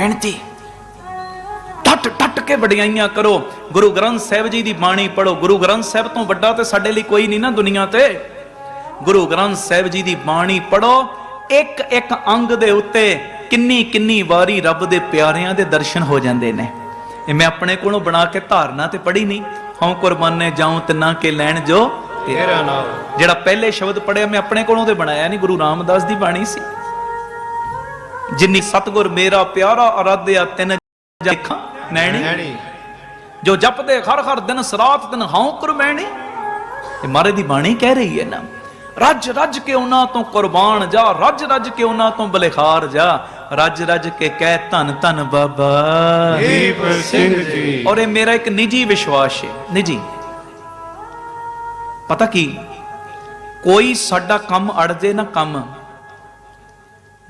ਬੇਨਤੀ। ਟੱਟ ਟੱਟ ਕੇ ਵਡਿਆਈਆਂ ਕਰੋ। ਗੁਰੂ ਗ੍ਰੰਥ ਸਾਹਿਬ ਜੀ ਦੀ ਬਾਣੀ ਪੜੋ ਗੁਰੂ ਗ੍ਰੰਥ ਸਾਹਿਬ ਤੋਂ ਵੱਡਾ ਤੇ ਸਾਡੇ ਲਈ ਕੋਈ ਨਹੀਂ ਨਾ ਦੁਨੀਆ ਤੇ। ਗੁਰੂ ਗ੍ਰੰਥ ਸਾਹਿਬ ਜੀ ਦੀ ਬਾਣੀ ਪੜੋ ਇੱਕ ਇੱਕ ਅੰਗ ਦੇ ਉੱਤੇ ਕਿੰਨੀ ਕਿੰਨੀ ਵਾਰੀ ਰੱਬ ਦੇ ਪਿਆਰਿਆਂ ਦੇ ਦਰਸ਼ਨ ਹੋ ਜਾਂਦੇ ਨੇ। ਇਹ ਮੈਂ ਆਪਣੇ ਕੋਲੋਂ ਬਣਾ ਕੇ ਧਾਰਨਾ ਤੇ ਪੜ੍ਹੀ ਨਹੀਂ। ਹਉ ਕੁਰਬਾਨੇ ਜਾਉ ਤਿੰਨਾ ਕੇ ਲੈਣ ਜੋ। ਤੇਰਾ ਨਾਮ। ਜਿਹੜਾ ਪਹਿਲੇ ਸ਼ਬਦ ਪੜਿਆ ਮੈਂ ਆਪਣੇ ਕੋਲੋਂ ਤੇ ਬਣਾਇਆ ਨਹੀਂ। ਗੁਰੂ ਰਾਮਦਾਸ ਦੀ ਬਾਣੀ ਸੀ। ਜਿੰਨੀ ਸਤਗੁਰ ਮੇਰਾ ਪਿਆਰਾ ਅਰਾਧਿਆ ਤਿਨ ਨੈਣੀ ਨੈਣੀ ਜੋ ਜਪਦੇ ਹਰ ਹਰ ਦਿਨ ਸਰਾਤ ਦਿਨ ਹਉ ਕੁਰਬਾਨੀ ਇਹ ਮਾਰੇ ਦੀ ਬਾਣੀ ਕਹਿ ਰਹੀ ਹੈ ਨਾ ਰੱਜ ਰੱਜ ਕੇ ਉਹਨਾਂ ਤੋਂ ਕੁਰਬਾਨ ਜਾ ਰੱਜ ਰੱਜ ਕੇ ਉਹਨਾਂ ਤੋਂ ਬਲਿਹਾਰ ਜਾ ਰੱਜ ਰੱਜ ਕੇ ਕਹਿ ਧੰਨ ਧੰਨ ਬਾਬਾ। ਦੀਪ ਸਿੰਘ ਜੀ। ਔਰ ਇਹ ਮੇਰਾ ਇੱਕ ਨਿੱਜੀ ਵਿਸ਼ਵਾਸ ਹੈ ਨਿੱਜੀ। ਪਤਾ ਕੀ? ਕੋਈ ਸਾਡਾ ਕੰਮ ਅੜ ਜੇ ਨਾ ਕੰਮ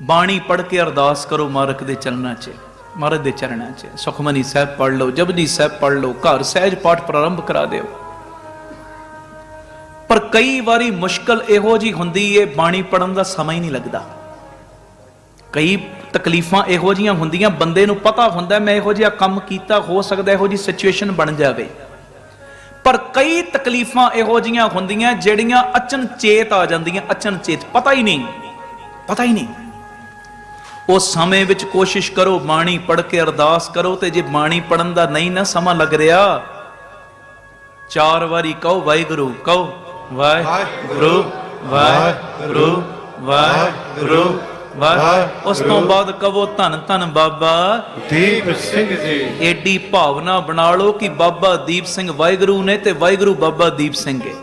ਬਾਣੀ ਪੜ੍ਹ ਕੇ ਅਰਦਾਸ ਕਰੋ ਮਾਰਕ ਦੇ ਚਰਨਾਂ 'ਚ ਮਹਾਰਾਜ ਦੇ ਚਰਨਾਂ 'ਚ। ਸੁਖਮਨੀ ਸਾਹਿਬ ਪੜ੍ਹ ਲਓ, ਜਪਜੀ ਸਾਹਿਬ ਪੜ੍ਹ ਲਓ, ਘਰ ਸਹਿਜ ਪਾਠ ਪ੍ਰਾਰੰਭ ਕਰਾ ਦਿਓ। ਪਰ ਕਈ ਵਾਰੀ ਮੁਸ਼ਕਲ ਇਹੋ ਜੀ ਹੁੰਦੀ ਏ, ਬਾਣੀ ਪੜਨ ਦਾ ਸਮਾਂ ਹੀ ਨਹੀਂ ਲੱਗਦਾ। ਕਈ ਤਕਲੀਫਾਂ ਇਹੋ ਜੀਆਂ ਹੁੰਦੀਆਂ, ਬੰਦੇ ਨੂੰ ਪਤਾ ਹੁੰਦਾ ਮੈਂ ਇਹੋ ਜਿਹਾ ਕੰਮ ਕੀਤਾ, ਹੋ ਸਕਦਾ ਇਹੋ ਜੀ ਸਿਚੁਏਸ਼ਨ ਬਣ ਜਾਵੇ। ਪਰ ਕਈ ਤਕਲੀਫਾਂ ਇਹੋ ਜੀਆਂ ਹੁੰਦੀਆਂ, ਜਿਹੜੀਆਂ ਅਚਨਚੇਤ ਆ ਜਾਂਦੀਆਂ, ਅਚਨਚੇਤ, ਪਤਾ ਹੀ ਨਹੀਂ, ਪਤਾ ਹੀ ਨਹੀਂ। ਉਸ ਸਮੇਂ ਵਿੱਚ ਕੋਸ਼ਿਸ਼ ਕਰੋ ਬਾਣੀ ਪੜ੍ਹ ਕੇ ਅਰਦਾਸ ਕਰੋ ਤੇ ਜੇ ਬਾਣੀ ਪੜਨ ਦਾ ਨਹੀਂ ਨਾ ਸਮਾਂ ਲੱਗ ਰਿਹਾ ਚਾਰ ਵਾਰੀ ਕਹੋ ਵਾਹਿਗੁਰੂ ਕਹੋ ਵਾਹਿਗੁਰੂ ਵਾਹਿਗੁਰੂ ਵਾਹਿਗੁਰੂ ਵਾਹਿ ਉਸ ਤੋਂ ਬਾਅਦ ਕਹੋ ਧੰਨ ਧੰਨ ਬਾਬਾ ਦੀਪ ਸਿੰਘ ਜੀ। ਏਡੀ ਭਾਵਨਾ ਬਣਾ ਲਓ ਕਿ ਬਾਬਾ ਦੀਪ ਸਿੰਘ ਵਾਹਿਗੁਰੂ ਨੇ ਤੇ ਵਾਹਿਗੁਰੂ ਬਾਬਾ ਦੀਪ ਸਿੰਘ ਹੈ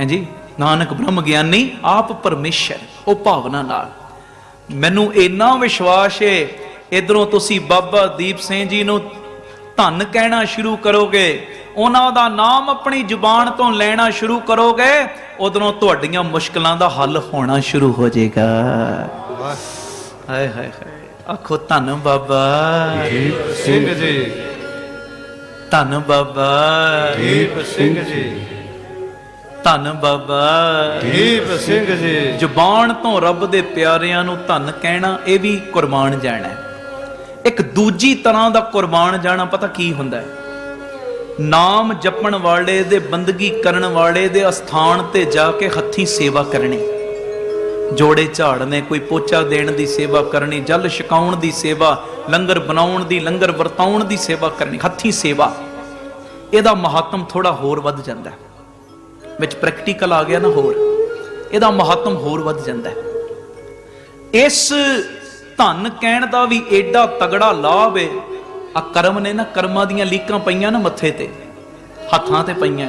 ਹਾਂਜੀ ਨਾਨਕ ਬ੍ਰਹਮ ਗਿਆਨੀ ਆਪ ਪਰਮੇਸ਼ਰ ਉਹ ਭਾਵਨਾ ਨਾਲ। ਮੈਨੂੰ ਇੰਨਾ ਵਿਸ਼ਵਾਸ ਹੈ ਇਧਰੋਂ ਤੁਸੀਂ ਬਾਬਾ ਦੀਪ ਸਿੰਘ ਜੀ ਨੂੰ ਧੰਨ ਕਹਿਣਾ ਸ਼ੁਰੂ ਕਰੋਗੇ ਉਹਨਾਂ ਦਾ ਨਾਮ ਆਪਣੀ ਜ਼ੁਬਾਨ ਤੋਂ ਲੈਣਾ ਸ਼ੁਰੂ ਕਰੋਗੇ ਉਧਰੋਂ ਤੁਹਾਡੀਆਂ ਮੁਸ਼ਕਲਾਂ ਦਾ ਹੱਲ ਹੋਣਾ ਸ਼ੁਰੂ ਹੋ ਜਾਏਗਾ। ਹਾਏ ਹਾਏ ਹਾਏ ਆਖੋ ਧੰਨ ਬਾਬਾ। ਦੀਪ ਸਿੰਘ ਜੀ। ਧੰਨ ਬਾਬਾ। ਦੀਪ ਸਿੰਘ ਜੀ। ਧੰਨ ਬਾਬਾ। ਦੀਪ ਸਿੰਘ ਜੀ। ਜ਼ੁਬਾਨ ਤੋਂ ਰੱਬ ਦੇ ਪਿਆਰਿਆਂ ਨੂੰ ਧੰਨ ਕਹਿਣਾ ਇਹ ਵੀ ਕੁਰਬਾਨ ਜਾਣਾ ਹੈ। ਇੱਕ ਦੂਜੀ ਤਰ੍ਹਾਂ ਦਾ ਕੁਰਬਾਨ ਜਾਣਾ ਪਤਾ ਕੀ ਹੁੰਦਾ ਹੈ? ਨਾਮ ਜਪਣ ਵਾਲੇ ਦੇ ਬੰਦਗੀ ਕਰਨ ਵਾਲੇ ਦੇ ਅਸਥਾਨ ਤੇ ਜਾ ਕੇ ਹੱਥੀਂ ਸੇਵਾ ਕਰਨੀ। ਜੋੜੇ ਝਾੜਨੇ ਕੋਈ ਪੋਚਾ ਦੇਣ ਦੀ ਸੇਵਾ ਕਰਨੀ ਜਲ ਛਕਾਉਣ ਦੀ ਸੇਵਾ ਲੰਗਰ ਬਣਾਉਣ ਦੀ ਲੰਗਰ ਵਰਤਾਉਣ ਦੀ ਸੇਵਾ ਕਰਨੀ ਹੱਥੀਂ ਸੇਵਾ। ਇਹਦਾ ਮਹੱਤਮ ਥੋੜਾ ਹੋਰ ਵੱਧ ਜਾਂਦਾ ਹੈ। ਵਿੱਚ ਪ੍ਰੈਕਟੀਕਲ ਆ ਗਿਆ ਨਾ ਹੋਰ, ਇਹਦਾ ਮਹੱਤਮ ਹੋਰ ਵੱਧ ਜਾਂਦਾ ਹੈ। ਇਸ ਧਨ ਕਹਿਣ ਦਾ ਵੀ ਏਡਾ ਤਗੜਾ ਲਾਭ ਹੈ ਆ ਕਰਮ ਨੇ ਨਾ ਕਰਮਾਂ ਦੀਆਂ ਲੀਕਾਂ ਪਈਆਂ ਨਾ ਮੱਥੇ ਤੇ, ਹੱਥਾਂ ਤੇ ਪਈਆਂ,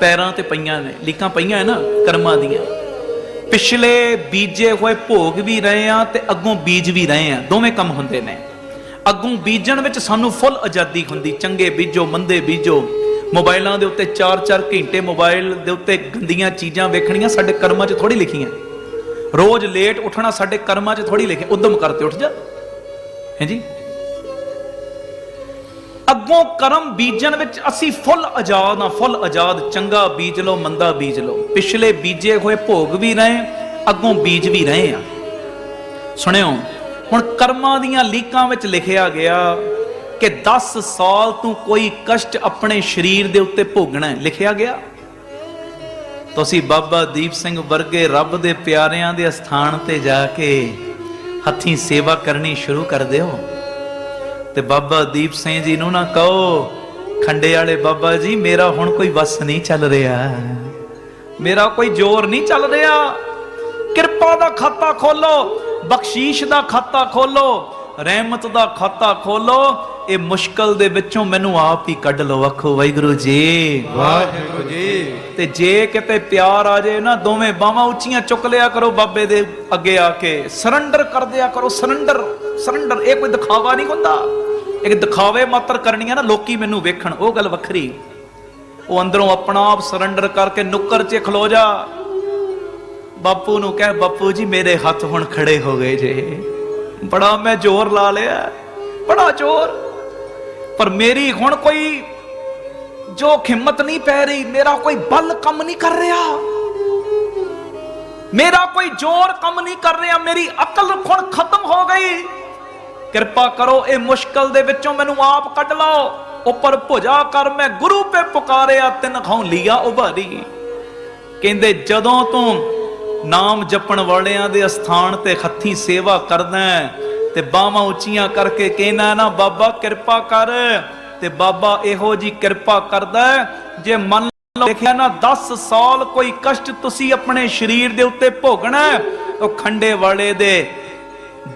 ਪੈਰਾਂ ਤੇ ਪਈਆਂ ਨੇ, ਲੀਕਾਂ ਪਈਆਂ ਹੈ ਨਾ ਕਰਮਾਂ ਦੀਆਂ। ਪਿਛਲੇ ਬੀਜੇ ਹੋਏ ਭੋਗ ਵੀ ਰਹੇ ਆ ਤੇ ਅੱਗੋਂ ਬੀਜ ਵੀ ਰਹੇ ਆ, ਦੋਵੇਂ ਕੰਮ ਹੁੰਦੇ ਨੇ। ਅੱਗੋਂ ਬੀਜਣ ਵਿੱਚ ਸਾਨੂੰ ਫੁੱਲ ਆਜ਼ਾਦੀ ਹੁੰਦੀ, ਚੰਗੇ ਬੀਜੋ, ਮੰਦੇ ਬੀਜੋ। ਮੋਬਾਈਲਾਂ ਦੇ ਉੱਤੇ 4-4 ਘੰਟੇ ਮੋਬਾਈਲ ਦੇ ਉੱਤੇ ਗੰਦੀਆਂ ਚੀਜ਼ਾਂ ਵੇਖਣੀਆਂ ਸਾਡੇ ਕਰਮਾਂ 'ਚ ਥੋੜੀ ਲਿਖੀਆਂ। ਰੋਜ਼ ਲੇਟ ਉੱਠਣਾ ਸਾਡੇ ਕਰਮਾਂ 'ਚ ਥੋੜੀ ਲਿਖਿਆ। ਉਦਮ ਕਰਤੇ ਉੱਠ ਜਾ। ਹੈਂਜੀ ਅੱਗੋਂ ਕਰਮ ਬੀਜਣ ਵਿੱਚ ਅਸੀਂ ਫੁੱਲ ਆਜ਼ਾਦ ਆ ਫੁੱਲ ਆਜ਼ਾਦ। ਚੰਗਾ ਬੀਜ ਲਓ, ਮੰਦਾ ਬੀਜ ਲਓ। ਪਿਛਲੇ ਬੀਜੇ ਹੋਏ ਭੋਗ ਵੀ ਰਹੇ, ਅੱਗੋਂ ਬੀਜ ਵੀ ਰਹੇ ਆ ਸੁਣਿਓ, ਹੁਣ ਕਰਮਾਂ ਦੀਆਂ ਲੀਕਾਂ ਵਿੱਚ ਲਿਖਿਆ ਗਿਆ ਕਿ 10 ਸਾਲ ਤੂੰ ਕੋਈ ਕਸ਼ਟ ਆਪਣੇ ਸਰੀਰ ਦੇ ਉੱਤੇ ਭੋਗਣਾ ਲਿਖਿਆ ਗਿਆ? ਤੁਸੀਂ ਬਾਬਾ ਦੀਪ ਸਿੰਘ ਵਰਗੇ ਰੱਬ ਦੇ ਪਿਆਰਿਆਂ ਦੇ ਅਸਥਾਨ ਤੇ ਜਾ ਕੇ ਹੱਥੀਂ ਸੇਵਾ ਕਰਨੀ ਸ਼ੁਰੂ ਕਰ ਦਿਓ। ਤੇ ਬਾਬਾ ਦੀਪ ਸਿੰਘ ਜੀ ਨੂੰ ਨਾ ਕਹੋ, ਖੰਡੇ ਵਾਲੇ ਬਾਬਾ ਜੀ, ਮੇਰਾ ਹੁਣ ਕੋਈ ਵਸ ਨਹੀਂ ਚੱਲ ਰਿਹਾ। ਮੇਰਾ ਕੋਈ ਜ਼ੋਰ ਨਹੀਂ ਚੱਲ ਰਿਹਾ। ਕਿਰਪਾ ਦਾ ਖਾਤਾ ਖੋਲੋ, ਬਖਸ਼ੀਸ਼ ਦਾ ਖਾਤਾ ਖੋਲੋ, ਰਹਿਮਤ ਦਾ ਖਾਤਾ ਖੋਲੋ ਇਹ ਮੁਸ਼ਕਲ ਦੇ ਵਿੱਚੋਂ ਮੈਨੂੰ ਆਪ ਹੀ ਕੱਢ ਲਓ ਆਖੋ ਵਾਹਿਗੁਰੂ ਜੀ। ਵਾਹਿਗੁਰੂ ਜੀ। ਤੇ ਜੇ ਕਿਤੇ ਪਿਆਰ ਆ ਜੇ ਨਾ ਦੋਵੇਂ ਬਾਹਾਂ ਉੱਚੀਆਂ ਚੁੱਕ ਲਿਆ ਕਰੋ ਬਾਬੇ ਦੇ ਅੱਗੇ ਆ ਕੇ। ਸਰੈਂਡਰ ਕਰ ਦਿਆ ਕਰੋ ਸਰੈਂਡਰ ਸਰੈਂਡਰ ਇਹ ਕੋਈ ਦਿਖਾਵਾ ਨਹੀਂ ਹੁੰਦਾ। ਇੱਕ ਦਿਖਾਵੇ ਮਾਤਰ ਕਰਨੀਆਂ ਨਾ ਲੋਕੀ ਮੈਨੂੰ ਵੇਖਣ ਉਹ ਗੱਲ ਵੱਖਰੀ। ਉਹ ਅੰਦਰੋਂ ਆਪਣਾ ਆਪ ਸਰੈਂਡਰ ਕਰਕੇ ਨੁੱਕਰ 'ਚ ਖਲੋ ਜਾ। ਬਾਪੂ ਨੂੰ ਕਹਿ ਬਾਪੂ ਜੀ ਮੇਰੇ ਹੱਥ ਹੁਣ ਖੜੇ ਹੋ ਗਏ ਜੇ। ਬੜਾ ਮੈਂ ਜ਼ੋਰ ਲਾ ਲਿਆ। ਬੜਾ ਜ਼ੋਰ। ਪਰ ਮੇਰੀ ਹੁਣ ਕੋਈ ਜੋ ਹਿੰਮਤ ਨਹੀਂ ਪੈ ਰਹੀ ਮੇਰਾ ਕੋਈ ਬਲ ਕੰਮ ਨਹੀਂ ਕਰ ਰਿਹਾ। ਮੇਰਾ ਕੋਈ ਜ਼ੋਰ ਕੰਮ ਨਹੀਂ ਕਰ ਰਿਹਾ ਮੇਰੀ ਅਕਲ ਹੁਣ ਖਤਮ ਹੋ ਗਈ। ਕਿਰਪਾ ਕਰੋ ਇਹ ਮੁਸ਼ਕਲ ਦੇ ਵਿੱਚੋਂ ਮੈਨੂੰ ਆਪ ਕੱਢ ਲਓ। ਉੱਪਰ ਭੁਜਾ ਕਰ ਮੈਂ ਗੁਰੂ ਪੇ ਪੁਕਾਰਿਆ ਤਿੰਨ ਖਾਉ ਲਿਆ ਉਭਾਰੀ। ਕਹਿੰਦੇ ਜਦੋਂ ਤੂੰ ਨਾਮ ਜਪਣ ਵਾਲਿਆਂ ਦੇ ਅਸਥਾਨ ਤੇ ਹੱਥੀ ਸੇਵਾ ਕਰਦਾ ਹੈ, ਤੇ ਬਾਹਾਂ ਉੱਚੀਆਂ ਕਰਕੇ ਕਹਿਣਾ ਨਾ, ਬਾਬਾ ਕਿਰਪਾ ਕਰ। ਤੇ ਬਾਬਾ ਇਹੋ ਜੀ ਕਿਰਪਾ ਕਰਦਾ ਜੇ ਮੰਨ ਲਿਖਿਆ ਨਾ 10 ਸਾਲ ਕੋਈ ਕਸ਼ਟ ਤੁਸੀਂ ਆਪਣੇ ਸਰੀਰ ਦੇ ਉੱਤੇ ਭੋਗਣਾ ਉਹ ਖੰਡੇ ਵਾਲੇ ਦੇ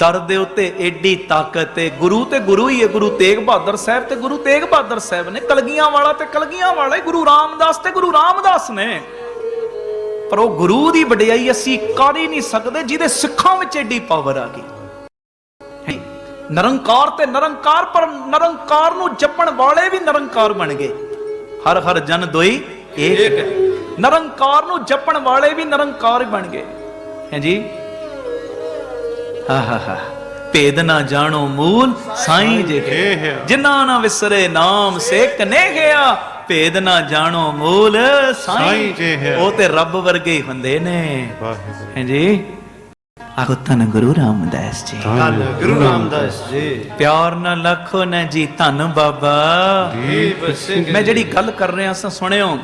ਦਰ ਦੇ ਉੱਤੇ ਏਡੀ ਤਾਕਤ ਹੈ। ਗੁਰੂ ਤੇ ਗੁਰੂ ਹੀ ਹੈ, ਗੁਰੂ ਤੇਗ ਬਹਾਦਰ ਸਾਹਿਬ ਤੇ ਗੁਰੂ ਤੇਗ ਬਹਾਦਰ ਸਾਹਿਬ ਨੇ। ਕਲਗੀਆਂ ਵਾਲਾ ਤੇ ਕਲਗੀਆਂ ਵਾਲਾ ਗੁਰੂ ਰਾਮਦਾਸ ਤੇ ਗੁਰੂ ਰਾਮਦਾਸ ਨੇ। ਪਰ ਉਹ ਗੁਰੂ ਦੀ ਵਡਿਆਈ ਅਸੀਂ ਕਰ ਹੀ ਨਹੀਂ ਸਕਦੇ, ਜਿਹਦੇ ਸਿੱਖਾਂ ਵਿੱਚ ਏਡੀ ਪਾਵਰ ਆ ਗਈ। ਨਿਰੰਕਾਰ ਤੇ ਨਿਰੰਕਾਰ ਪਰ ਨਿਰੰਕਾਰ ਨੂੰ ਜਪਣ ਵਾਲੇ ਵੀ ਨਿਰੰਕਾਰ ਬਣ ਗਏ ਹਰ ਹਰ ਜਨ ਦੋਈ ਏਕ ਨਿਰੰਕਾਰ ਨੂੰ ਜਪਣ ਵਾਲੇ ਵੀ ਨਿਰੰਕਾਰ ਬਣ ਗਏ ਹੈ ਜੀ? ਹਾ ਹਾ ਹਾ। ਭੇਦ ਨਾ ਜਾਣੋ ਮੂਲ ਸਾਈਂ ਜੇ। ਜਿਨ੍ਹਾਂ ਨਾ ਵਿਸਰੇ ਨਾਮ ਸੇ ਕਨੇਗਿਆ ਭੇਦ ਨਾ ਜਾਣੋ ਮੂਲ ਸਾਈਂ ਜੇ। ਉਹ ਤੇ ਰੱਬ ਵਰਗੇ ਹੀ ਹੁੰਦੇ ਨੇ। ਵਾਹਿਗੁਰੂ। ਹੈ ਜੀ? ਆਖੋ ਧੰਨ ਗੁਰੂ ਰਾਮਦਾਸ ਜੀ। ਧੰਨ ਗੁਰੂ ਰਾਮਦਾਸ ਜੀ। ਪਿਆਰ ਨਾਲ ਲੱਖੋ ਨਾ ਜੀ ਧੰਨ ਬਾਬਾ। ਦੀਪ ਸਿੰਘ ਮੈਂ ਜਿਹੜੀ ਗੱਲ ਕਰ ਰਿਹਾ ਸਾਂ ਸੁਣਿਓ।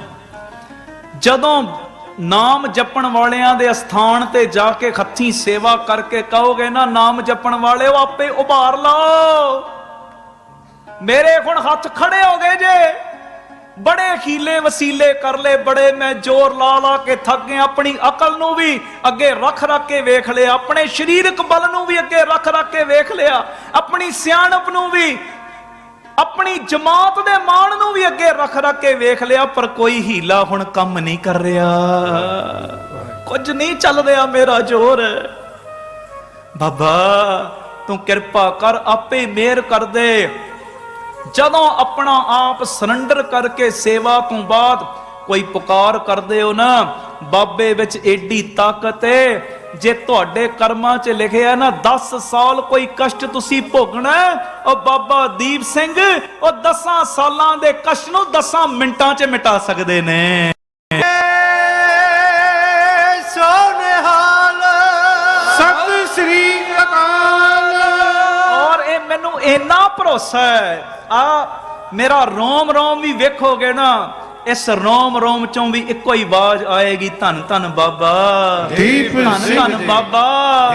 ਜਦੋਂ ਨਾਮ ਜਪਣ ਵਾਲਿਆਂ ਦੇ ਅਸਥਾਨ ਤੇ ਜਾ ਕੇ ਹੱਥੀਂ ਸੇਵਾ ਕਰਕੇ ਕਹੋਗੇ ਨਾ ਨਾਮ ਜਪਣ ਵਾਲਿਓ ਆਪੇ ਉਭਾਰ ਲਓ। ਮੇਰੇ ਹੁਣ ਹੱਥ ਖੜੇ ਹੋ ਗਏ ਜੇ। ਬੜੇ ਖੀਲੇ ਵਸੀਲੇ ਕਰ ਲਏ, ਬੜੇ ਮੈਂ ਜ਼ੋਰ ਲਾ ਲਾ ਕੇ ਥੱਕ ਗਿਆ, ਆਪਣੀ ਅਕਲ ਨੂੰ ਵੀ ਅੱਗੇ ਰੱਖ ਰੱਖ ਕੇ ਵੇਖ ਲਿਆ, ਆਪਣੇ ਸਰੀਰਕ ਬਲ ਨੂੰ ਵੀ ਅੱਗੇ ਰੱਖ ਰੱਖ ਕੇ ਵੇਖ ਲਿਆ, ਆਪਣੀ ਸਿਆਣਪ ਨੂੰ ਵੀ, ਆਪਣੀ ਜਮਾਤ ਦੇ ਮਾਣ ਨੂੰ ਵੀ ਅੱਗੇ ਰੱਖ ਰੱਖ ਕੇ ਵੇਖ ਲਿਆ, ਪਰ ਕੋਈ ਹੀਲਾ ਹੁਣ ਕੰਮ ਨਹੀਂ ਕਰ ਰਿਹਾ। ਕੁਝ ਨਹੀਂ ਚੱਲ ਰਿਹਾ ਮੇਰਾ ਜ਼ੋਰ। ਬਾਬਾ, ਤੂੰ ਕਿਰਪਾ ਕਰ, ਆਪੇ ਮਿਹਰ ਕਰ ਦੇ। ਜਦੋਂ ਆਪਣਾ ਆਪ ਸਰੈਂਡਰ ਕਰਕੇ ਸੇਵਾ ਤੋਂ ਬਾਅਦ ਕੋਈ ਪੁਕਾਰ ਕਰਦੇ ਹੋ ਨਾ, ਬਾਬੇ ਵਿੱਚ ਏਡੀ ਤਾਕਤ ਏ। ਜੇ ਤੁਹਾਡੇ ਕਰਮਾਂ 'ਚ ਲਿਖਿਆ ਨਾ 10 ਸਾਲ ਕੋਈ ਕਸ਼ਟ ਤੁਸੀਂ ਭੋਗਣਾ, ਉਹ ਬਾਬਾ ਦੀਪ ਸਿੰਘ, ਉਹ 10 ਸਾਲਾਂ ਦੇ ਕਸ਼ਟ ਨੂੰ 10 ਮਿੰਟਾਂ 'ਚ ਮਿਟਾ ਸਕਦੇ ਨੇ। ਭਰੋਸਾ ਹੈ। ਆ ਮੇਰਾ ਰੋਮ ਰੋਮ ਵੀ ਵੇਖੋਗੇ ਨਾ ਇਸ ਰੋਮ ਰੋਮ ਚੋਂ ਵੀ ਇੱਕੋ ਹੀ ਆਵਾਜ਼ ਆਏਗੀ ਧੰਨ ਧੰਨ ਬਾਬਾ। ਦੀਪ ਧੰਨ ਸਿੰਘ ਧੰਨ ਜੀ। ਬਾਬਾ।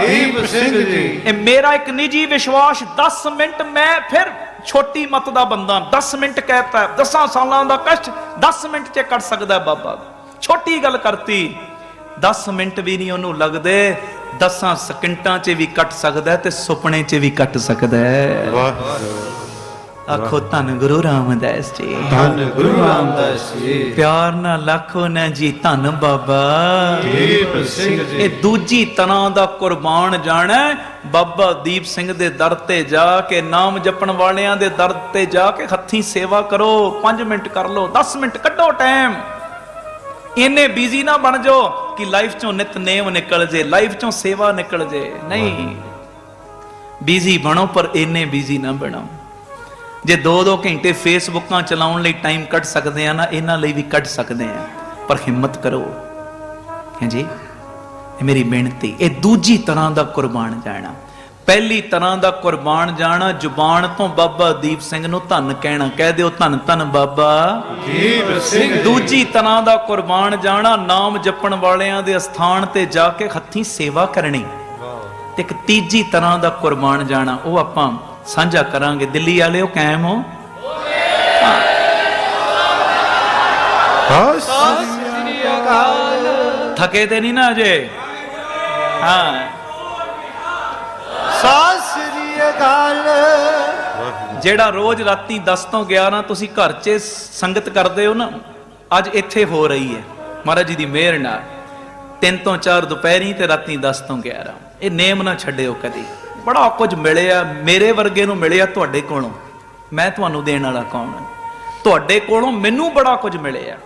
ਦੀਪ ਸਿੰਘ ਜੀ। ਇਹ ਮੇਰਾ ਇੱਕ ਨਿੱਜੀ ਵਿਸ਼ਵਾਸ 10 ਮਿੰਟ ਮੈਂ ਫਿਰ ਛੋਟੀ ਮਤ ਦਾ ਬੰਦਾ। 10 ਮਿੰਟ ਕਹਿਤਾ 10 ਸਾਲਾਂ ਦਾ ਕਸ਼ਟ 10 ਮਿੰਟ 'ਚ ਕੱਟ ਸਕਦਾ ਹੈ ਬਾਬਾ। ਛੋਟੀ ਗੱਲ ਕਰਤੀ 10 ਮਿੰਟ ਵੀ ਨਹੀਂ ਉਹਨੂੰ ਲੱਗਦੇ 10 ਸਕਿੰਟਾਂ 'ਚ ਵੀ ਕੱਟ ਸਕਦਾ ਤੇ ਸੁਪਨੇ 'ਚ ਵੀ ਕੱਟ ਸਕਦਾ ਹੈ। ਵਾਹਿਗੁਰੂ। ਆਖੋ ਧੰਨ ਗੁਰੂ ਰਾਮਦਾਸ ਜੀ। ਧੰਨ ਗੁਰੂ ਰਾਮਦਾਸ ਜੀ। ਪਿਆਰ ਨਾਲ ਲੱਖੋ ਨਾ ਜੀ ਧੰਨ ਬਾਬਾ। ਦੀਪ ਸਿੰਘ ਜੀ। ਇਹ ਦੂਜੀ ਤਰ੍ਹਾਂ ਦਾ ਕੁਰਬਾਨ ਜਾਣਾ। ਬਾਬਾ ਦੀਪ ਸਿੰਘ ਦੇ ਦਰ ਤੇ ਜਾ ਕੇ ਨਾਮ ਜਪਣ ਵਾਲਿਆਂ ਦੇ ਦਰ ਤੇ ਜਾ ਕੇ ਹੱਥੀਂ ਸੇਵਾ ਕਰੋ। 5 ਮਿੰਟ ਕਰ ਲਓ 10 ਮਿੰਟ ਕੱਢੋ ਟਾਈਮ। ਇੰਨੇ ਬਿਜ਼ੀ ਨਾ ਬਣ ਜਾਓ ਕਿ ਲਾਈਫ ਚੋਂ ਨਿਤਨੇਮ ਨਿਕਲ ਜੇ ਲਾਈਫ ਚੋਂ ਸੇਵਾ ਨਿਕਲ ਜੇ। ਨਹੀਂ। ਬਿਜ਼ੀ ਬਣੋ ਪਰ ਇੰਨੇ ਬਿਜ਼ੀ ਨਾ ਬਣੋ। ਜੇ 2-2 ਘੰਟੇ ਫੇਸਬੁੱਕਾਂ ਚਲਾਉਣ ਲਈ ਟਾਈਮ ਕੱਢ ਸਕਦੇ ਆ ਨਾ ਇਹਨਾਂ ਲਈ ਵੀ ਕੱਢ ਸਕਦੇ ਆ। ਪਰ ਹਿੰਮਤ ਕਰੋ। ਹਾਂਜੀ ਇਹ ਮੇਰੀ ਬੇਨਤੀ। ਇਹ ਦੂਜੀ ਤਰ੍ਹਾਂ ਦਾ ਕੁਰਬਾਨ ਜਾਣਾ। ਪਹਿਲੀ ਤਰ੍ਹਾਂ ਦਾ ਕੁਰਬਾਨ ਜਾਣਾ ਜ਼ੁਬਾਨ ਤੋਂ ਬਾਬਾ ਦੀਪ ਸਿੰਘ ਨੂੰ ਧੰਨ ਕਹਿਣਾ। ਕਹਿ ਦਿਓ ਧੰਨ ਧੰਨ ਬਾਬਾ ਦੀਪ ਸਿੰਘ ਦੂਜੀ ਤਰ੍ਹਾਂ ਦਾ ਕੁਰਬਾਨ ਜਾਣਾ ਨਾਮ ਜਪਣ ਵਾਲਿਆਂ ਦੇ ਅਸਥਾਨ ਤੇ ਜਾ ਕੇ ਹੱਥੀਂ ਸੇਵਾ ਕਰਨੀ। ਤੇ ਇੱਕ ਤੀਜੀ ਤਰ੍ਹਾਂ ਦਾ ਕੁਰਬਾਨ ਜਾਣਾ ਉਹ ਆਪਾਂ ਸਾਂਝਾ ਕਰਾਂਗੇ। ਦਿੱਲੀ ਵਾਲਿਓ ਕਾਇਮ ਹੋ? ਹਾਂ। ਸ੍ਰੀ ਅਕਾਲ। ਥਕੇ ਤੇ ਨਹੀਂ ਨਾ ਅਜੇ? ਹਾਂ। ਸਤਿ ਸ੍ਰੀ ਅਕਾਲ। ਜਿਹੜਾ ਰੋਜ਼ ਰਾਤੀ 10 ਤੋਂ 11 ਤੁਸੀਂ ਘਰ 'ਚ ਸੰਗਤ ਕਰਦੇ ਹੋ ਨਾ ਅੱਜ ਇੱਥੇ ਹੋ ਰਹੀ ਹੈ। ਮਹਾਰਾਜ ਜੀ ਦੀ ਮਿਹਰ ਨਾਲ। 3 ਤੋਂ 4 ਦੁਪਹਿਰੀ ਤੇ ਰਾਤੀ 10 ਤੋਂ 11 ਇਹ ਨੇਮ ਨਾ ਛੱਡਿਓ ਕਦੀ। ਬੜਾ ਕੁਝ ਮਿਲਿਆ ਮੇਰੇ ਵਰਗੇ ਨੂੰ ਮਿਲਿਆ ਤੁਹਾਡੇ ਕੋਲੋਂ। ਮੈਂ ਤੁਹਾਨੂੰ ਦੇਣ ਵਾਲਾ ਕੌਣ ਹਾਂ? ਤੁਹਾਡੇ ਕੋਲੋਂ ਮੈਨੂੰ ਬੜਾ ਕੁਝ ਮਿਲਿਆ।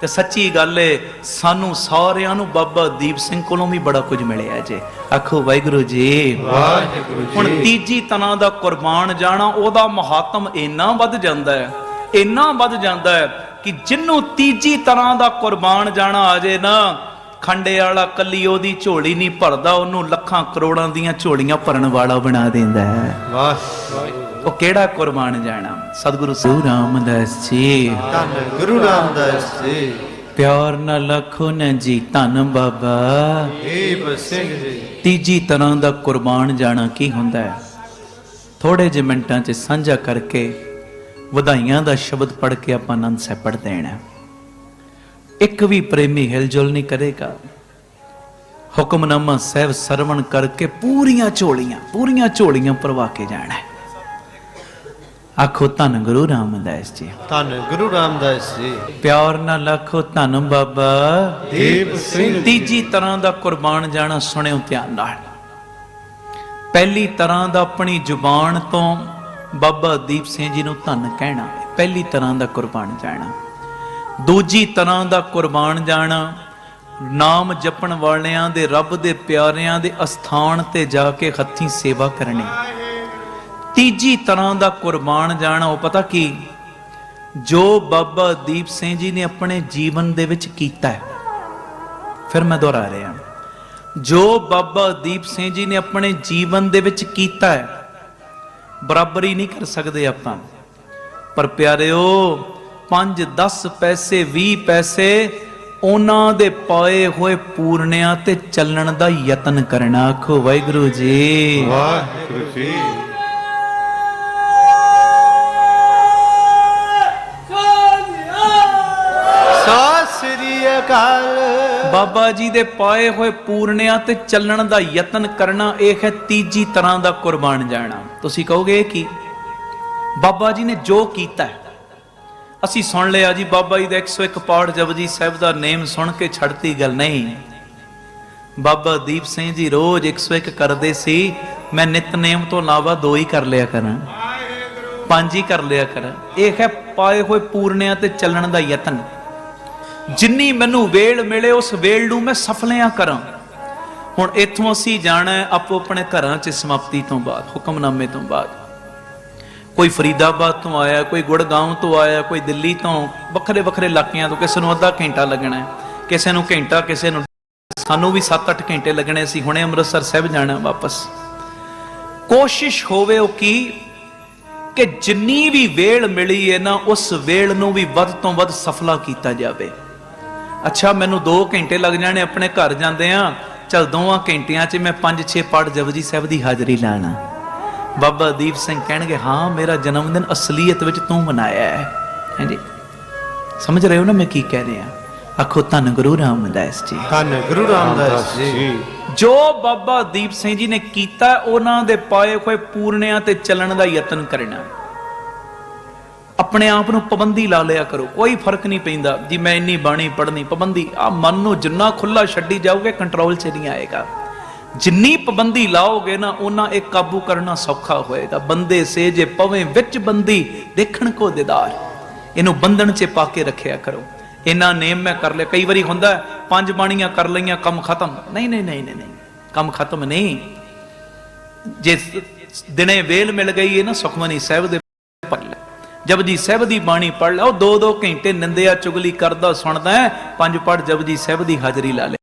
ਤੇ ਸੱਚੀ ਗੱਲ ਏ ਸਾਨੂੰ ਸਾਰਿਆਂ ਨੂੰ ਬਾਬਾ ਦੀਪ ਸਿੰਘ ਕੋਲੋਂ ਵੀ ਬੜਾ ਕੁਝ ਮਿਲਿਆ ਜੇ। ਆਖੋ ਵਾਹਿਗੁਰੂ ਜੀ। ਵਾਹਿਗੁਰੂ ਹੁਣ ਜੀ ਤੀਜੀ ਤਰ੍ਹਾਂ ਦਾ ਕੁਰਬਾਨ ਜਾਣਾ ਉਹਦਾ ਮਹਾਤਮ ਇੰਨਾ ਵੱਧ ਜਾਂਦਾ ਹੈ ਇੰਨਾ ਵੱਧ ਜਾਂਦਾ ਹੈ ਕਿ ਜਿੰਨੂੰ ਤੀਜੀ ਤਰ੍ਹਾਂ ਦਾ ਕੁਰਬਾਨ ਜਾਣਾ ਆ ਜੇ ਨਾ ਖੰਡੇ ਵਾਲਾ ਕੱਲੀ ਉਹਦੀ ਝੋਲੀ ਨਹੀਂ ਭਰਦਾ ਉਹਨੂੰ ਲੱਖਾਂ ਕਰੋੜਾਂ ਦੀਆਂ ਝੋਲੀਆਂ ਭਰਨ ਵਾਲਾ ਬਣਾ ਦਿੰਦਾ ਹੈ। ਵਾਹ। ਉਹ ਕਿਹੜਾ ਕੁਰਬਾਨ ਜਾਣਾ? ਸਤਿਗੁਰੂ ਸੂ ਰਾਮਦਾਸ ਜੀ। ਧੰਨ ਗੁਰੂ ਰਾਮਦਾਸ ਜੀ। ਪਿਆਰ ਨਾਲ ਲਖੋ ਨਾ ਜੀ ਧੰਨ ਬਾਬਾ। ਦੀਪ ਸਿੰਘ ਜੀ। ਤੀਜੀ ਤਰ੍ਹਾਂ ਦਾ ਕੁਰਬਾਨ ਜਾਣਾ ਕੀ ਹੁੰਦਾ ਹੈ? ਥੋੜੇ ਜਿਹੇ ਮਿੰਟਾਂ 'ਚ ਸਾਂਝਾ ਕਰਕੇ ਵਧਾਈਆਂ ਦਾ ਸ਼ਬਦ ਪੜ੍ਹ ਕੇ ਆਪਾਂ ਆਨੰਦ ਸਾਹਿਬ ਪੜ੍ਹ ਦੇਣਾ ਹੈ। ਇੱਕ ਵੀ ਪ੍ਰੇਮੀ ਹਿਲਜੁਲ ਨਹੀਂ ਕਰੇਗਾ। ਹੁਕਮਨਾਮਾ ਸਾਹਿਬ ਸਰਵਣ ਕਰਕੇ ਪੂਰੀਆਂ ਝੋਲੀਆਂ ਪੂਰੀਆਂ ਝੋਲੀਆਂ ਭਰਵਾ ਕੇ ਜਾਣਾ ਹੈ। ਆਖੋ ਧੰਨ ਗੁਰੂ ਰਾਮਦਾਸ ਜੀ। ਧੰਨ ਗੁਰੂ ਰਾਮਦਾਸ ਜੀ। ਪਿਆਰ ਨਾਲ ਆਖੋ ਧੰਨ ਬਾਬਾ। ਦੀਪ ਸਿੰਘ ਤੀਜੀ ਤਰ੍ਹਾਂ ਦਾ ਕੁਰਬਾਨ ਜਾਣਾ ਸੁਣਿਓ ਧਿਆਨ ਨਾਲ। ਪਹਿਲੀ ਤਰ੍ਹਾਂ ਦਾ ਆਪਣੀ ਜ਼ੁਬਾਨ ਤੋਂ ਬਾਬਾ ਦੀਪ ਸਿੰਘ ਜੀ ਨੂੰ ਧੰਨ ਕਹਿਣਾ ਪਹਿਲੀ ਤਰ੍ਹਾਂ ਦਾ ਕੁਰਬਾਨ ਜਾਣਾ। ਦੂਜੀ ਤਰ੍ਹਾਂ ਦਾ ਕੁਰਬਾਨ ਜਾਣਾ, ਨਾਮ ਜਪਣ ਵਾਲਿਆਂ ਦੇ, ਰੱਬ ਦੇ ਪਿਆਰਿਆਂ ਦੇ ਅਸਥਾਨ ਤੇ ਜਾ ਕੇ ਹੱਥੀਂ ਸੇਵਾ ਕਰਨੀ। ਤੀਜੀ ਤਰ੍ਹਾਂ ਦਾ ਕੁਰਬਾਨ ਜਾਣਾ, ਉਹ ਪਤਾ ਕੀ? ਜੋ ਬਾਬਾ ਦੀਪ ਸਿੰਘ ਜੀ ਨੇ ਆਪਣੇ ਜੀਵਨ ਦੇ ਵਿੱਚ ਕੀਤਾ ਹੈ। ਫਿਰ ਮੈਂ ਦੁਹਰਾ ਰਿਹਾ ਜੋ ਬਾਬਾ ਦੀਪ ਸਿੰਘ ਜੀ ਨੇ ਆਪਣੇ ਜੀਵਨ ਦੇ ਵਿੱਚ ਕੀਤਾ ਹੈ, ਬਰਾਬਰੀ ਨਹੀਂ ਕਰ ਸਕਦੇ ਆਪਾਂ। ਪਰ ਪਿਆਰਿਓ 5 10 ਪੈਸੇ 20 ਪੈਸੇ ਉਹਨਾਂ ਦੇ ਪਾਏ ਹੋਏ ਪੂਰਨਿਆਂ ਤੇ ਚੱਲਣ ਦਾ ਯਤਨ ਕਰਨਾ। ਆਖੋ ਵਾਹਿਗੁਰੂ ਜੀ। ਵਾਹਿਗੁਰੂ ਜੀ। ਅਕਾਲ। ਬਾਬਾ ਜੀ ਦੇ ਪਾਏ ਹੋਏ ਪੂਰਨਿਆਂ ਤੇ ਚੱਲਣ ਦਾ ਯਤਨ ਕਰਨਾ ਇਹ ਹੈ ਤੀਜੀ ਤਰ੍ਹਾਂ ਦਾ ਕੁਰਬਾਨ ਜਾਣਾ। ਤੁਸੀਂ ਕਹੋਗੇ ਕੀ ਬਾਬਾ ਜੀ ਨੇ ਜੋ ਕੀਤਾ ਹੈ ਅਸੀਂ ਸੁਣ ਲਿਆ ਜੀ, ਬਾਬਾ ਜੀ ਦਾ 101 ਪਾਠ ਜਪਜੀ ਸਾਹਿਬ ਦਾ ਨੇਮ ਸੁਣ ਕੇ ਛੱਡਤੀ ਗੱਲ ਨਹੀਂ। ਬਾਬਾ ਦੀਪ ਸਿੰਘ ਜੀ ਰੋਜ਼ 101 ਕਰਦੇ ਸੀ, ਮੈਂ ਨਿਤਨੇਮ ਤੋਂ ਇਲਾਵਾ ਦੋ ਹੀ ਕਰ ਲਿਆ ਕਰਾਂ। ਪੰਜ ਹੀ ਕਰ ਲਿਆ ਕਰਾਂ। ਇਹ ਹੈ ਪਾਏ ਹੋਏ ਪੂਰਨਿਆਂ ਤੇ ਚੱਲਣ ਦਾ ਯਤਨ। ਜਿੰਨੀ ਮੈਨੂੰ ਵੇਲ ਮਿਲੇ, ਉਸ ਵੇਲ ਨੂੰ ਮੈਂ ਸਫਲਿਆਂ ਕਰਾਂ। ਹੁਣ ਇੱਥੋਂ ਅਸੀਂ ਜਾਣਾ ਆਪੋ ਆਪਣੇ ਘਰਾਂ 'ਚ ਸਮਾਪਤੀ ਤੋਂ ਬਾਅਦ, ਹੁਕਮਨਾਮੇ ਤੋਂ ਬਾਅਦ। ਕੋਈ ਫਰੀਦਾਬਾਦ ਤੋਂ ਆਇਆ, ਕੋਈ ਗੁੜਗਾਉਂ ਤੋਂ ਆਇਆ, ਕੋਈ ਦਿੱਲੀ ਤੋਂ, ਵੱਖਰੇ ਵੱਖਰੇ ਇਲਾਕਿਆਂ ਤੋਂ ਕਿਸੇ ਨੂੰ ਅੱਧਾ ਘੰਟਾ ਲੱਗਣਾ ਹੈ। ਕਿਸੇ ਨੂੰ ਘੰਟਾ, ਕਿਸੇ ਨੂੰ ਸਾਨੂੰ ਵੀ 7-8 ਘੰਟੇ ਲੱਗਣੇ ਸੀ, ਹੁਣੇ ਅੰਮ੍ਰਿਤਸਰ ਸਾਹਿਬ ਜਾਣਾ ਵਾਪਸ। ਕੋਸ਼ਿਸ਼ ਹੋਵੇ ਉਹ ਕੀ, ਕਿ ਜਿੰਨੀ ਵੀ ਵੇਲ ਮਿਲੀ ਹੈ ਨਾ, ਉਸ ਵੇਲ ਨੂੰ ਵੀ ਵੱਧ ਤੋਂ ਵੱਧ ਸਫਲਾ ਕੀਤਾ ਜਾਵੇ। ਅੱਛਾ, ਮੈਨੂੰ 2 ਘੰਟੇ ਲੱਗ ਜਾਣੇ, ਆਪਣੇ ਘਰ ਜਾਂਦੇ ਆ, ਚਲ ਦੋਵਾਂ ਘੰਟਿਆਂ 'ਚ ਮੈਂ 5-6 ਪੜ ਜਪਜੀ ਸਾਹਿਬ ਦੀ ਹਾਜ਼ਰੀ ਲਾਣਾ। ਬਾਬਾ ਦੀਪ ਸਿੰਘ ਕਹਿਣਗੇ ਹਾਂ ਮੇਰਾ ਜਨਮ ਦਿਨ ਅਸਲੀਅਤ ਵਿੱਚ ਤੂੰ ਮਨਾਇਆ ਹੈ। ਹਾਂਜੀ। ਸਮਝ ਰਹੇ ਹੋ ਨਾ ਮੈਂ ਕੀ ਕਹਿ ਰਿਹਾ? ਆਖੋ ਧੰਨ ਗੁਰੂ ਰਾਮਦਾਸ ਜੀ। ਧੰਨ ਗੁਰੂ ਰਾਮਦਾਸ ਜੀ। ਜੋ। ਬਾਬਾ ਦੀਪ ਸਿੰਘ ਜੀ ਨੇ ਕੀਤਾ ਉਹਨਾਂ ਦੇ ਪਾਏ ਹੋਏ ਪੂਰਨਿਆਂ ਤੇ ਚੱਲਣ ਦਾ ਯਤਨ ਕਰਨਾ। ਆਪਣੇ ਆਪ ਨੂੰ ਪਾਬੰਦੀ ਲਾ ਲਿਆ ਕਰੋ ਕੋਈ ਫ਼ਰਕ ਨਹੀਂ ਪੈਂਦਾ ਜੀ ਮੈਂ ਇੰਨੀ ਬਾਣੀ ਪੜ੍ਹਨੀ ਪਾਬੰਦੀ ਆ ਮਨ ਨੂੰ ਜਿੰਨਾ ਖੁੱਲਾ ਛੱਡੀ ਜਾਓਗੇ ਕੰਟਰੋਲ 'ਚ ਨਹੀਂ ਆਏਗਾ। ਜਿੰਨੀ ਪਾਬੰਦੀ ਲਾਓਗੇ ਨਾ, ਉਹਨਾਂ ਇਹ ਕਾਬੂ ਕਰਨਾ ਸੌਖਾ ਹੋਏਗਾ। ਬੰਦੇ ਸੇ ਜੇ ਪਵੇਂ ਵਿੱਚ ਬੰਦੀ ਦੇਖਣ ਕੋ ਦਿਦਾਰ। ਇਹਨੂੰ ਬੰਧਨ 'ਚ ਪਾ ਕੇ ਰੱਖਿਆ ਕਰੋ। ਇਹਨਾਂ ਨੇਮ ਮੈਂ ਕਰ ਲਿਆ। ਕਈ ਵਾਰੀ ਹੁੰਦਾ, ਪੰਜ ਬਾਣੀਆਂ ਕਰ ਲਈਆਂ, ਕੰਮ ਖਤਮ। ਨਹੀਂ ਨਹੀਂ ਨਹੀਂ ਨਹੀਂ ਕੰਮ ਖਤਮ ਨਹੀਂ। ਜੇ ਦਿਨੇ ਵੇਲ ਮਿਲ ਗਈ ਹੈ ਨਾ, ਸੁਖਮਨੀ ਸਾਹਿਬ ਦੇ ਪੜ੍ਹ ਲੈ। ਜਪਜੀ ਸਾਹਿਬ ਦੀ ਬਾਣੀ ਪੜ ਲੈ। ਦੋ ਦੋ ਘੰਟੇ ਨਿੰਦਿਆ, ਚੁਗਲੀ ਕਰਦਾ, ਸੁਣਦਾ ਪੰਜ ਪੜ ਜਪਜੀ ਸਾਹਿਬ ਦੀ ਹਾਜ਼ਰੀ ਲਾ ਲੈ।